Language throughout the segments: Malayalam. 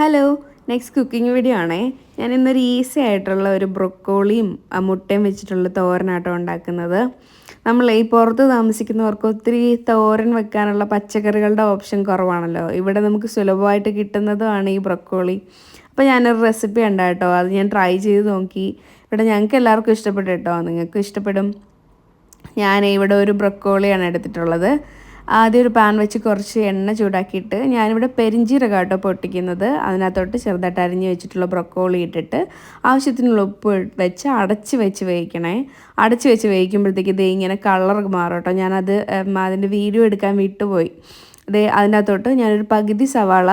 ഹലോ നെക്സ്റ്റ് കുക്കിംഗ് വീഡിയോ ആണേ. ഞാൻ ഇന്നൊരു ഈസി ആയിട്ടുള്ള ഒരു ബ്രൊക്കോളിയും മുട്ടയും വെച്ചിട്ടുള്ള തോരനാട്ടോ ഉണ്ടാക്കുന്നത്. നമ്മൾ ഈ പുറത്ത് താമസിക്കുന്നവർക്ക് ഒത്തിരി തോരൻ വെക്കാനുള്ള പച്ചക്കറികളുടെ ഓപ്ഷൻ കുറവാണല്ലോ. ഇവിടെ നമുക്ക് സുലഭമായിട്ട് കിട്ടുന്നതുമാണ് ഈ ബ്രൊക്കോളി. അപ്പോൾ ഞാനൊരു റെസിപ്പി ഉണ്ടായിട്ടോ അത് ഞാൻ ട്രൈ ചെയ്ത് നോക്കി. ഇവിടെ ഞങ്ങൾക്ക് എല്ലാവർക്കും ഇഷ്ടപ്പെട്ടു കേട്ടോ. നിങ്ങൾക്ക് ഇഷ്ടപ്പെടും. ഞാൻ ഇവിടെ ഒരു ബ്രൊക്കോളിയാണ് എടുത്തിട്ടുള്ളത്. ആദ്യം ഒരു പാൻ വെച്ച് കുറച്ച് എണ്ണ ചൂടാക്കിയിട്ട് ഞാനിവിടെ പെരിഞ്ചീരക കേട്ടോ പൊട്ടിക്കുന്നത്. അതിനകത്തോട്ട് ചെറുതായിട്ട് അരിഞ്ഞ് വെച്ചിട്ടുള്ള ബ്രൊക്കോളി ഇട്ടിട്ട് ആവശ്യത്തിനുള്ള ഉപ്പ് വെച്ച് അടച്ച് വെച്ച് വേവിക്കണേ. അടച്ച് വെച്ച് വേവിക്കുമ്പോഴത്തേക്ക് ഇത് ഇങ്ങനെ കളർ മാറും കേട്ടോ ഞാനത് അതിന്റെ വീഡിയോ എടുക്കാൻ വിട്ടുപോയി. അതേ അതിനകത്തോട്ട് ഞാനൊരു പകുതി സവാള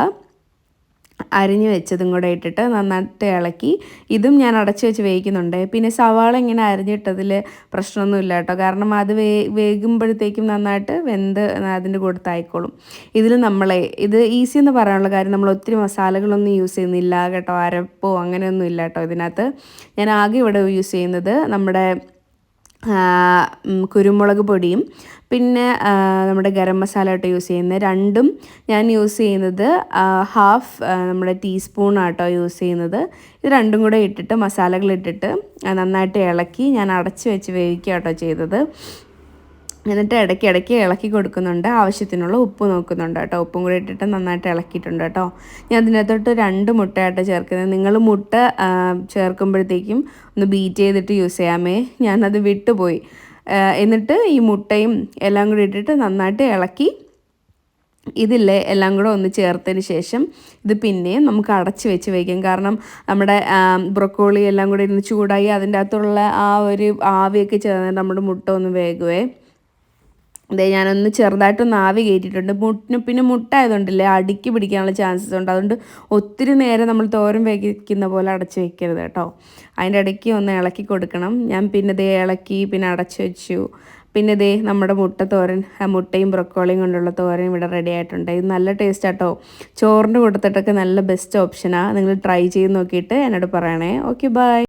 അരിഞ്ഞു വെച്ചതും കൂടെ ഇട്ടിട്ട് നന്നായിട്ട് ഇളക്കി. ഇതും ഞാൻ അടച്ചു വെച്ച് വേവിക്കുന്നുണ്ട്. പിന്നെ സവാള ഇങ്ങനെ അരിഞ്ഞിട്ടതിൽ പ്രശ്നമൊന്നുമില്ല കേട്ടോ. കാരണം അത് വേ വേകുമ്പോഴത്തേക്കും നന്നായിട്ട് വെന്ത് അതിന്റെ കൂട്ടത്തായിക്കോളും ഇതിൽ നമ്മളെ ഇത് ഈസി എന്ന് പറയാനുള്ള കാര്യം നമ്മൾ ഒത്തിരി മസാലകളൊന്നും യൂസ് ചെയ്യുന്നില്ല കേട്ടോ. അരപ്പോ അങ്ങനെയൊന്നും ഇല്ല കേട്ടോ ഇതിനകത്ത്. ഞാൻ ആകെ ഇവിടെ യൂസ് ചെയ്യുന്നത് നമ്മുടെ കുരുമുളക് പൊടിയും പിന്നെ നമ്മുടെ ഗരം മസാല ആട്ടോ യൂസ് ചെയ്യുന്നത്. രണ്ടും ഞാൻ യൂസ് ചെയ്യുന്നത് ഹാഫ് നമ്മുടെ ടീസ്പൂൺ ആട്ടോ യൂസ് ചെയ്യുന്നത്. ഇത് രണ്ടും കൂടെ ഇട്ടിട്ട് മസാലകൾ ഇട്ടിട്ട് നന്നായിട്ട് ഇളക്കി ഞാൻ അടച്ച് വെച്ച് വേവിക്കുക കേട്ടോ ചെയ്തത്. എന്നിട്ട് ഇടയ്ക്ക് ഇടയ്ക്ക് ഇളക്കി കൊടുക്കുന്നുണ്ട്. ആവശ്യത്തിനുള്ള ഉപ്പ് നോക്കുന്നുണ്ട് കേട്ടോ. ഉപ്പും കൂടി ഇട്ടിട്ട് നന്നായിട്ട് ഇളക്കിയിട്ടുണ്ട് കേട്ടോ. ഞാൻ അതിനകത്തോട്ട് രണ്ട് മുട്ടയായിട്ട് ചേർക്കുന്നത്. നിങ്ങൾ മുട്ട ചേർക്കുമ്പോഴത്തേക്കും ഒന്ന് ബീറ്റ് ചെയ്തിട്ട് യൂസ് ചെയ്യാമേ. ഞാനത് വിട്ടുപോയി. എന്നിട്ട് ഈ മുട്ടയും എല്ലാം കൂടി ഇട്ടിട്ട് നന്നായിട്ട് ഇളക്കി ഇതില്ലേ എല്ലാം കൂടെ ഒന്ന് ചേർത്തതിന് ശേഷം ഇത് പിന്നെയും നമുക്ക് അടച്ച് വെച്ച് വയ്ക്കാം. കാരണം നമ്മുടെ ബ്രൊക്കോളി എല്ലാം കൂടി ഇരുന്ന് ചൂടായി അതിന്റെ അകത്തുള്ള ആ ഒരു ആവിയൊക്കെ ചേർന്ന് നമ്മുടെ മുട്ട ഒന്ന് വേകുവേ. അതെ ഞാനൊന്ന് ചെറുതായിട്ടൊന്ന് ആവി കയറ്റിയിട്ടുണ്ട് മുട്ടിന് പിന്നെ മുട്ടായതുകൊണ്ടല്ലേ അടുക്കി പിടിക്കാനുള്ള ചാൻസസ് ഉണ്ട്. അതുകൊണ്ട് ഒത്തിരി നേരം നമ്മൾ തോരൻ വയ്ക്കുന്ന പോലെ അടച്ച് വെക്കരുത് കേട്ടോ. അതിന്റെ ഇടയ്ക്ക് ഒന്ന് ഇളക്കി കൊടുക്കണം. ഞാൻ പിന്നെ ദേ ഇളക്കി പിന്നെ അടച്ചു വെച്ചു. പിന്നെ ദേ നമ്മുടെ മുട്ട തോരൻ മുട്ടയും ബ്രൊക്കോളിയും കൊണ്ടുള്ള തോരൻ ഇവിടെ റെഡി ആയിട്ടുണ്ട്. ഇത് നല്ല ടേസ്റ്റ് ആട്ടോ ചോറിന്റെ കൊടുത്തിട്ടൊക്കെ നല്ല ബെസ്റ്റ് ഓപ്ഷനാണ് നിങ്ങൾ ട്രൈ ചെയ്ത് നോക്കിയിട്ട് എന്നോട് പറയണേ. Okay bye